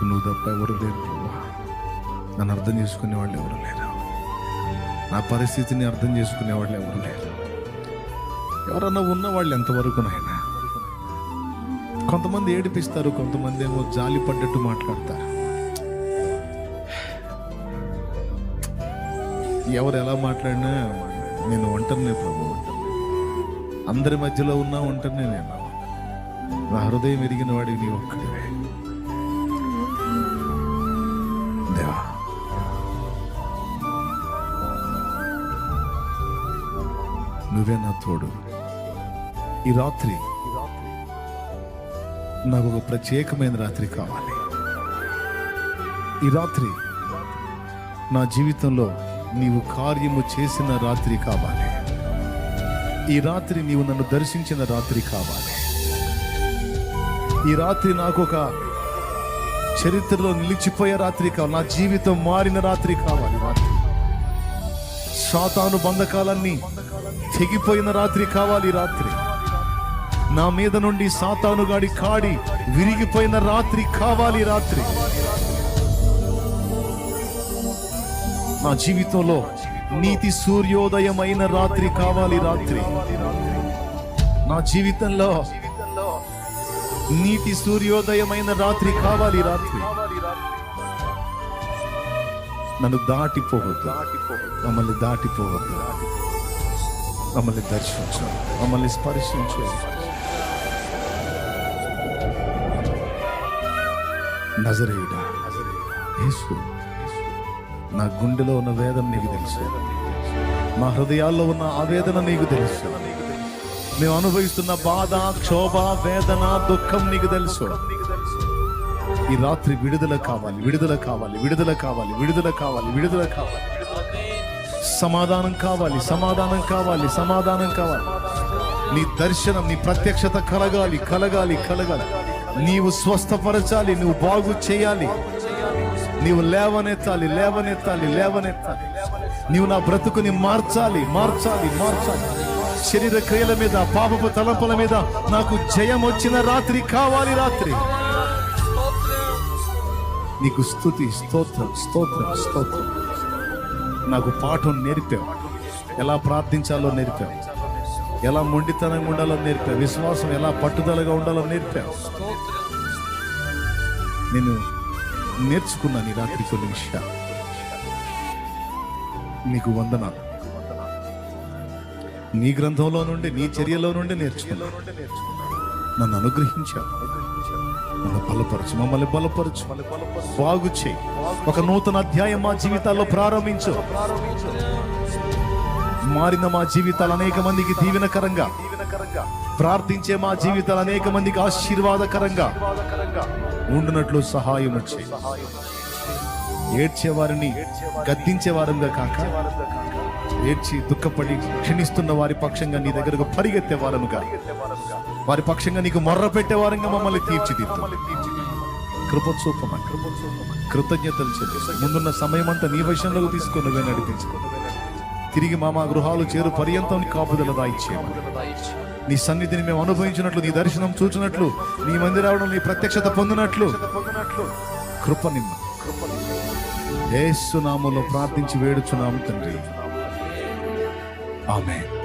నాకు నువ్వు తప్ప ఎవరు లేరు ప్రభా. నన్ను అర్థం చేసుకునే వాళ్ళు ఎవరు లేరు. నా పరిస్థితిని అర్థం చేసుకునే వాళ్ళు ఎవరు లేరు. ఎవరన్నా ఉన్న వాళ్ళు ఎంతవరకు నాయనా కొంతమంది ఏడిపిస్తారు కొంతమంది ఏమో జాలి పడ్డట్టు మాట్లాడతారు. ఎవరు ఎలా మాట్లాడినా నేను ఒంటరినే ప్రభు అందరి మధ్యలో ఉన్నా ఒంటరినే నేను. నా హృదయం ఎరిగిన వాడివి నీ ఒక్కడివే. దేవా నువ్వే నా తోడు ఈ రాత్రి నాకు ఒక ప్రత్యేకమైన రాత్రి కావాలి。ఈ రాత్రి నా జీవితంలో నీవు కార్యము చేసిన రాత్రి కావాలి. ఈ రాత్రి నీవు నన్ను దర్శించిన రాత్రి కావాలి. ఈ రాత్రి నాకు ఒక చరిత్రలో నిలిచిపోయే రాత్రి కావాలి. నా జీవితం మారిన రాత్రి కావాలి. రాత్రి. సాతాను బంధకాలన్నీ తెగిపోయిన రాత్రి కావాలి రాత్రి. నా మీద నుండి సాతాను గాడి కాడి విరిగిపోయిన రాత్రి కావాలి రాత్రి. నా జీవితంలో నీతి సూర్యోదయమైన రాత్రి కావాలి రాత్రి. నా జీవితంలో నీటి సూర్యోదయమైన రాత్రి కావాలి రాత్రి. నన్ను దాటిపోవద్దు. మమ్మల్ని దాటిపోవద్దు. మమ్మల్ని దర్శించు. మమ్మల్ని స్పర్శించు. నజరేయుడా యేసు నా గుండెలో ఉన్న వేదన నీకు తెలుసు. మా హృదయాల్లో ఉన్న ఆవేదన నీకు తెలుసు. మేము అనుభవిస్తున్న బాధ క్షోభ వేదన దుఃఖం నీకు తెలుసు. ఈ రాత్రి విడుదల కావాలి విడుదల కావాలి విడుదల కావాలి విడుదల కావాలి విడుదల కావాలి. సమాధానం కావాలి సమాధానం కావాలి సమాధానం కావాలి. నీ దర్శనం నీ ప్రత్యక్షత కలగాలి కలగాలి కలగాలి. నీవు స్వస్థపరచాలి నువ్వు బాగు చేయాలి. నీవు లేవనెత్తాలి లేవనెత్తాలి లేవనెత్తాలి. నీవు నా బ్రతుకుని మార్చాలి మార్చాలి మార్చాలి. శరీర క్రియల మీద పాపపు తలంపుల మీద నాకు జయం వచ్చిన రాత్రి కావాలి రాత్రి. నీకు స్థుతి స్తోత్రం స్తోత్రం స్తోత్రం. నాకు పాఠం నేర్పావు. ఎలా ప్రార్థించాలో నేర్పావు. ఎలా మొండితనంగా ఉండాలో నేర్పావు. విశ్వాసం ఎలా పట్టుదలగా ఉండాలో నేర్పావు. నేను నేర్చుకున్నాను ఈ రాత్రి కొన్ని విషయాలు. నీకు వందనాలు. నీ గ్రంథంలో నుండి నీ చర్యలో నుండి నేర్చుకున్నాను. నన్ను అనుగ్రహించావు. నన్ను బలపరచు మమ్మల్ని బలపరచు. బాగు చేయి. ఒక నూతన అధ్యాయం మా జీవితాల్లో ప్రారంభించు. మారిన మా జీవితాలు అనేక మందికి దీవెనకరంగా. ప్రార్థించే మా జీవితాలు అనేక మందికి ఆశీర్వాదకరంగా. ఉండినట్లు సహాయం వచ్చే ఏడ్చే వారిని గద్దించే వారంగా కాక ఏడ్చి దుఃఖపడి క్షణిస్తున్న వారి పక్షంగా నీ దగ్గరకు పరిగెత్తే వారముగా వారి పక్షంగా నీకు మొర్ర పెట్టే వారంగా మమ్మల్ని తీర్చిదిద్దు. కృపచూపమని కృతజ్ఞతలు చెల్లిస్తూ ముందున్న సమయం అంతా నీ వశంలోకి తీసుకుని నువ్వే తిరిగి మా మా గృహాలు చేరు పర్యంతం కాపుదల దాయిచ్చేయమని. నీ సన్నిధిని మేము అనుభవించినట్లు నీ దర్శనం చూచినట్లు నీ మందిరావడం నీ ప్రత్యక్షత పొందినట్లు. కృప నిమ్మ ఏసునామంలో ప్రార్థించి వేడుచున్నాము తండ్రి. ఆమె